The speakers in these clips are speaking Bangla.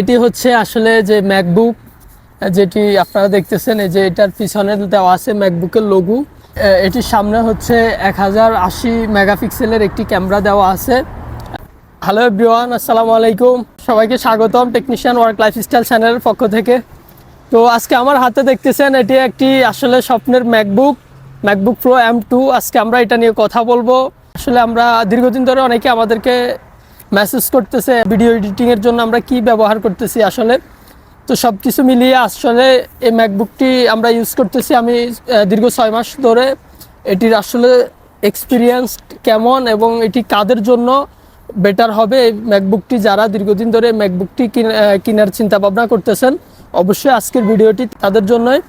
এটি হচ্ছে আসলে যে ম্যাকবুক যেটি আপনারা দেখতেছেন, এই যে এটার পিছনে দেওয়া আছে ম্যাকবুকের লঘু এটির সামনে হচ্ছে এক হাজার আশি মেগাপিক্সেলের একটি ক্যামেরা দেওয়া আছে। হ্যালো এভরিওয়ান আসসালামু আলাইকুম। সবাইকে স্বাগতম টেকনিশিয়ান ওয়ার্ক লাইফস্টাইল চ্যানেলের পক্ষ থেকে। তো আজকে আমার হাতে দেখতেছেন, এটি একটি আসলে স্বপ্নের MacBook MacBook Pro M two আজকে আমরা এটা নিয়ে কথা বলব। আসলে আমরা দীর্ঘদিন ধরে অনেকে আমাদেরকে মেসেজ করতেছে ভিডিও এডিটিংয়ের জন্য আমরা কি ব্যবহার করতেছি আসলে। তো সব কিছু মিলিয়ে আসলে এই ম্যাকবুকটি আমরা ইউজ করতেছি আমি দীর্ঘ ছয় মাস ধরে। এটির আসলে এক্সপিরিয়েন্স কেমন এবং এটি কাদের জন্য বেটার হবে? এই ম্যাকবুকটি যারা দীর্ঘদিন ধরে ম্যাকবুকটি কিন- কেনার চিন্তা ভাবনা করতেছেন, অবশ্যই আজকের ভিডিওটি তাদের জন্যই।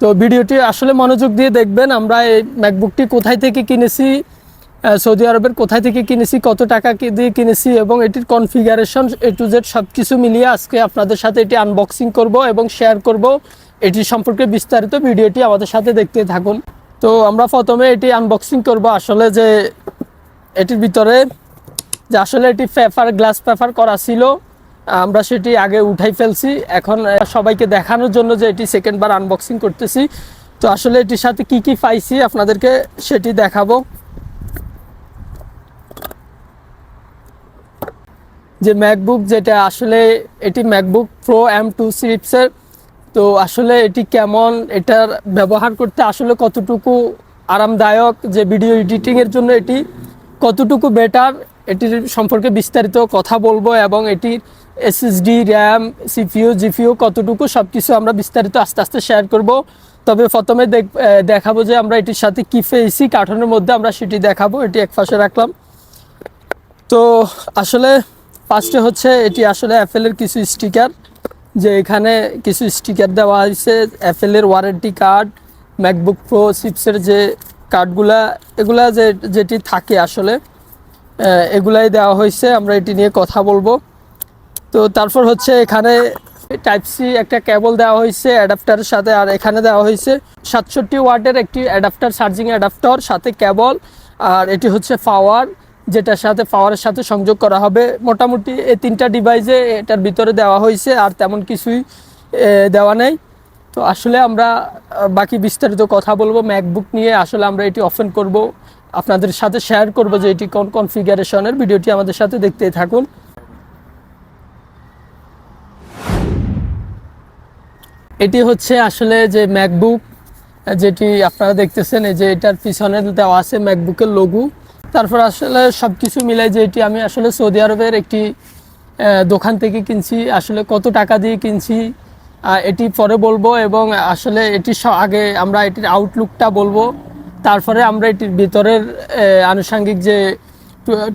তো ভিডিওটি আসলে মনোযোগ দিয়ে দেখবেন, আমরা এই ম্যাকবুকটি কোথায় থেকে কিনেছি সৌদি আরবের কোথায় থেকে কিনেছি, কত টাকা দিয়ে কিনেছি এবং এটির কনফিগারেশন এ টু জেড সব কিছু মিলিয়ে আজকে আপনাদের সাথে এটি আনবক্সিং করব এবং শেয়ার করব। এটি সম্পর্কে বিস্তারিত ভিডিওটি আমাদের সাথে দেখতে থাকুন। তো আমরা প্রথমে এটি আনবক্সিং করব। আসলে যে এটির ভিতরে যে আসলে এটি পেপার গ্লাস পেপার করা ছিল, আমরা সেটি আগে উঠাই ফেলছি। এখন সবাইকে দেখানোর জন্য যে এটি সেকেন্ড বার আনবক্সিং করতেছি। তো আসলে এটির সাথে কি কি পাইছি আপনাদেরকে সেটি দেখাবো। যে ম্যাকবুক যেটা আসলে এটি ম্যাকবুক প্রো এম টু সিরিপসের তো আসলে এটি কেমন, এটার ব্যবহার করতে আসলে কতটুকু আরামদায়ক, যে ভিডিও এডিটিংয়ের জন্য এটি কতটুকু বেটার এটির সম্পর্কে বিস্তারিত কথা বলব এবং এটির এসএসডি র্যাম সিপিইউ জিপিইউ কতটুকু সব কিছু আমরা বিস্তারিত আস্তে আস্তে শেয়ার করব। তবে প্রথমে দেখ দেখাবো যে আমরা এটির সাথে কি পেয়েছি, কার্টনের মধ্যে আমরা সেটি দেখাবো, এটি এক পাশে রাখলাম। তো আসলে ফার্স্টে হচ্ছে এটি আসলে অ্যাপেলের কিছু স্টিকার যে এখানে কিছু স্টিকার দেওয়া হয়েছে অ্যাপেলের ওয়ারেন্টি কার্ড ম্যাকবুক প্রো চিপসের যে কার্ডগুলা এগুলা যে, যেটি থাকে আসলে এগুলাই দেওয়া হয়েছে, আমরা এটি নিয়ে কথা বলব। তো তারপর হচ্ছে এখানে টাইপ সি একটা কেবল দেওয়া হয়েছে অ্যাডাপ্টারের সাথে, আর এখানে দেওয়া হয়েছে সাতষট্টি ওয়াটের একটি অ্যাডাপ্টার চার্জিং অ্যাডাপ্টার সাথে কেবল আর এটি হচ্ছে পাওয়ার যেটার সাথে পাওয়ারের সাথে সংযোগ করা হবে। মোটামুটি এই তিনটা ডিভাইসে এটার ভিতরে দেওয়া হয়েছে, আর তেমন কিছুই দেওয়া নেই। তো আসলে আমরা বাকি বিস্তারিত কথা বলব ম্যাকবুক নিয়ে। আসলে আমরা এটি ওপেন করব, আপনাদের সাথে শেয়ার করব যে এটি কোন কনফিগারেশনের ভিডিওটি আমাদের সাথে দেখতেই থাকুন। এটি হচ্ছে আসলে যে ম্যাকবুক যেটি আপনারা দেখতেছেন, এই যে এটার পিছনে দেওয়া আছে ম্যাকবুকের লঘু তারপর আসলে সব কিছু মিলাই যে এটি আমি আসলে সৌদি আরবের একটি দোকান থেকে কিনছি, আসলে কত টাকা দিয়ে কিনছি এটি পরে বলব এবং আসলে এটি আগে আমরা এটির আউটলুকটা বলব। তারপরে আমরা এটির ভিতরের আনুষঙ্গিক যে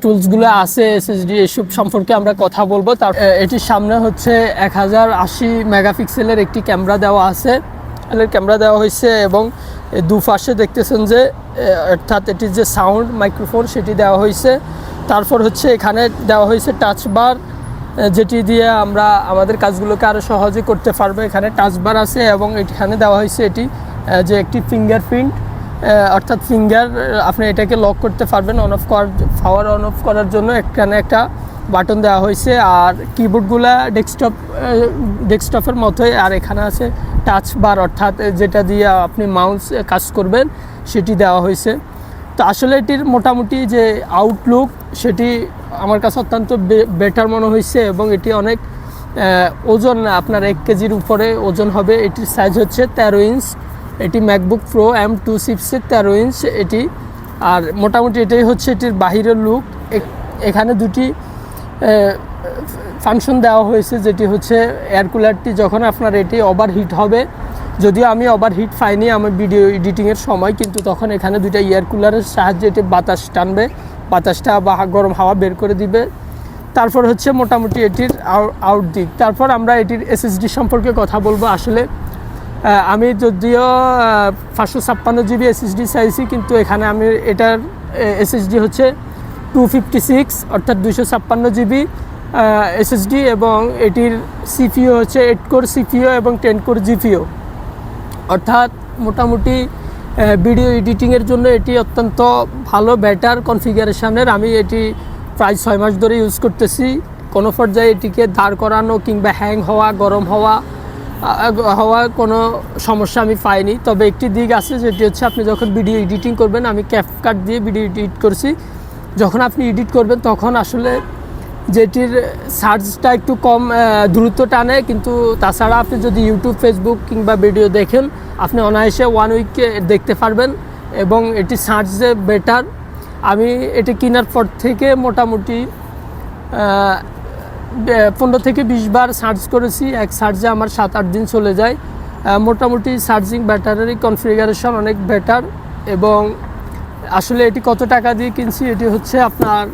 টুলসগুলো আছে এসএসডি এসব সম্পর্কে আমরা কথা বলব। তার এটির সামনে হচ্ছে এক হাজার আশি মেগাপিক্সেলের একটি ক্যামেরা দেওয়া আছে। ক্যামেরা দেওয়া হয়েছে এবং দুপাশে দেখতেছেন যে অর্থাৎ এটির যে সাউন্ড মাইক্রোফোন সেটি দেওয়া হয়েছে। তারপর হচ্ছে এখানে দেওয়া হয়েছে টাচ বার যেটি দিয়ে আমরা আমাদের কাজগুলোকে আরও সহজে করতে পারব। এখানে টাচ বার আছে এবং এখানে দেওয়া হয়েছে এটি যে একটি ফিঙ্গার প্রিন্ট অর্থাৎ ফিঙ্গার আপনি এটাকে লক করতে পারবেন অন অফ করার পাওয়ার অন অফ করার জন্য। এখানে একটা বাটন দেওয়া হয়েছে আর কিবোর্ডগুলা ডেস্কটপ ডেস্কটপের মতোই। আর এখানে আছে টাচ বার অর্থাৎ যেটা দিয়ে আপনি মাউস কাজ করবেন, সেটি দেওয়া হয়েছে। তো আসলে এটির মোটামুটি যে আউটলুক সেটি আমার কাছে অত্যন্ত বেটার মনে হয়েছে এবং এটি অনেক ওজন, আপনার এক কেজির উপরে ওজন হবে। এটির সাইজ হচ্ছে তেরো ইঞ্চ এটি ম্যাকবুক প্রো এম টু সিক্সের তেরো ইঞ্চ এটি। আর মোটামুটি এটাই হচ্ছে এটির বাহিরের লুক এখানে দুটি ফাংশন দেওয়া হয়েছে, যেটি হচ্ছে এয়ার কুলারটি যখন আপনার এটি ওভার হিট হবে, যদিও আমি ওভার হিট পাইনি আমার ভিডিও এডিটিংয়ের সময়, কিন্তু তখন এখানে দুইটা এয়ার কুলারের সাহায্যে এটি বাতাস টানবে, বাতাসটা বা গরম হাওয়া বের করে দিবে। তারপর হচ্ছে মোটামুটি এটির আউট দিক তারপর আমরা এটির এসএসডি সম্পর্কে কথা বলব আসলে। আমি যদিও পাঁচশো ছাপ্পান্ন জিবি এসএসডি চাইছি, কিন্তু এখানে আমি এটার এসএসডি হচ্ছে টু ফিফটি সিক্স অর্থাৎ দুশো ছাপ্পান্ন জিবি এসএসডি এবং এটির সিপিও হচ্ছে এইট কোর সিপিও এবং টেন কোর জিপিও অর্থাৎ মোটামুটি ভিডিও এডিটিংয়ের জন্য এটি অত্যন্ত ভালো বেটার কনফিগারেশনের আমি এটি প্রায় ছয় মাস ধরে ইউজ করতেছি। কোনো পর্যায়ে এটিকে দাঁড় করানো কিংবা হ্যাং হওয়া, গরম হওয়া হওয়া কোনো সমস্যা আমি পাইনি। তবে একটি দিক আছে, যেটি হচ্ছে আপনি যখন ভিডিও এডিটিং করবেন, আমি ক্যাপ কাট দিয়ে ভিডিও এডিট করছি। যখন আপনি এডিট করবেন, তখন আসলে যেটির সার্চটা একটু কম দ্রুত টানে, কিন্তু তাছাড়া আপনি যদি ইউটিউব ফেসবুক কিংবা ভিডিও দেখেন, আপনি অনায়াসে ওয়ান উইকে দেখতে পারবেন এবং এটি সার্চ যে বেটার আমি এটি কেনার পর থেকে মোটামুটি পনেরো থেকে বিশ বার সার্চ করেছি। এক সার্চে আমার সাত আট দিন চলে যায়। মোটামুটি সার্চিং ব্যাটারি কনফিগারেশন অনেক বেটার এবং আসলে এটি কত টাকা দিয়ে কিনছি? এটি হচ্ছে আপনার,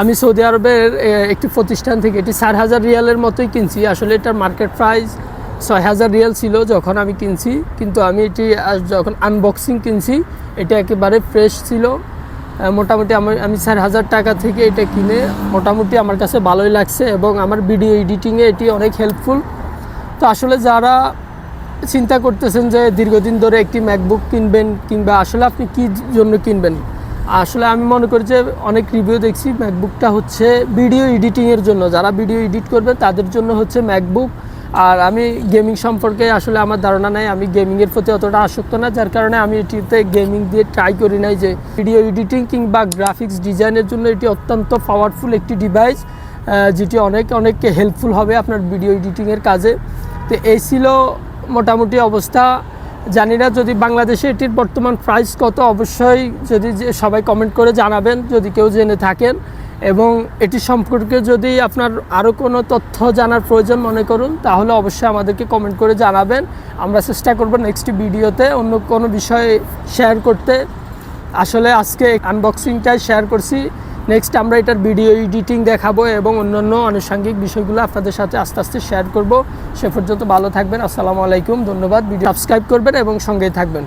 আমি সৌদি আরবের একটি প্রতিষ্ঠান থেকে এটি চার হাজার রিয়ালের মতোই কিনছি। আসলে এটার মার্কেট প্রাইস ছয় হাজার রিয়াল ছিল যখন আমি কিনছি। কিন্তু আমি এটি যখন আনবক্সিং কিনছি, এটা একেবারে ফ্রেশ ছিল। মোটামুটি আমার আমি চার হাজার টাকা থেকে এটা কিনে মোটামুটি আমার কাছে ভালোই লাগছে এবং আমার ভিডিও এডিটিংয়ে এটি অনেক হেল্পফুল তো আসলে যারা চিন্তা করতেছেন যে দীর্ঘদিন ধরে একটি ম্যাকবুক কিনবেন কিংবা আসলে আপনি কী জন্য কিনবেন? আসলে আমি মনে করি যে অনেক রিভিউ দেখছি ম্যাকবুকটা হচ্ছে ভিডিও এডিটিংয়ের জন্য। যারা ভিডিও এডিট করবে তাদের জন্য হচ্ছে ম্যাকবুক আর আমি গেমিং সম্পর্কে আসলে আমার ধারণা নাই। আমি গেমিংয়ের প্রতি অতটা আসক্ত না, যার কারণে আমি এটিতে গেমিং দিয়ে ট্রাই করি নাই যে ভিডিও এডিটিং কিংবা গ্রাফিক্স ডিজাইনের জন্য এটি অত্যন্ত পাওয়ারফুল একটি ডিভাইস যেটি অনেক অনেক হেল্পফুল হবে আপনার ভিডিও এডিটিংয়ের কাজে। তো এই ছিল মোটামুটি অবস্থা। জানি না যদি বাংলাদেশে এটির বর্তমান প্রাইস কত, অবশ্যই যদি যে সবাই কমেন্ট করে জানাবেন, যদি কেউ জেনে থাকেন। এবং এটি সম্পর্কে যদি আপনার আরও কোনো তথ্য জানার প্রয়োজন মনে করুন, তাহলে অবশ্যই আমাদেরকে কমেন্ট করে জানাবেন। আমরা চেষ্টা করব নেক্সট ভিডিওতে অন্য কোনো বিষয়ে শেয়ার করতে। আসলে আজকে আনবক্সিংটাই শেয়ার করছি। নেক্সট আমরা এটার ভিডিও এডিটিং দেখাবো এবং অন্যান্য আনুষঙ্গিক বিষয়গুলো আপনাদের সাথে আস্তে আস্তে শেয়ার করব। সে পর্যন্ত ভালো থাকবেন। আসসালামু আলাইকুম। ধন্যবাদ। ভিডিও সাবস্ক্রাইব করবেন এবং সঙ্গেই থাকবেন।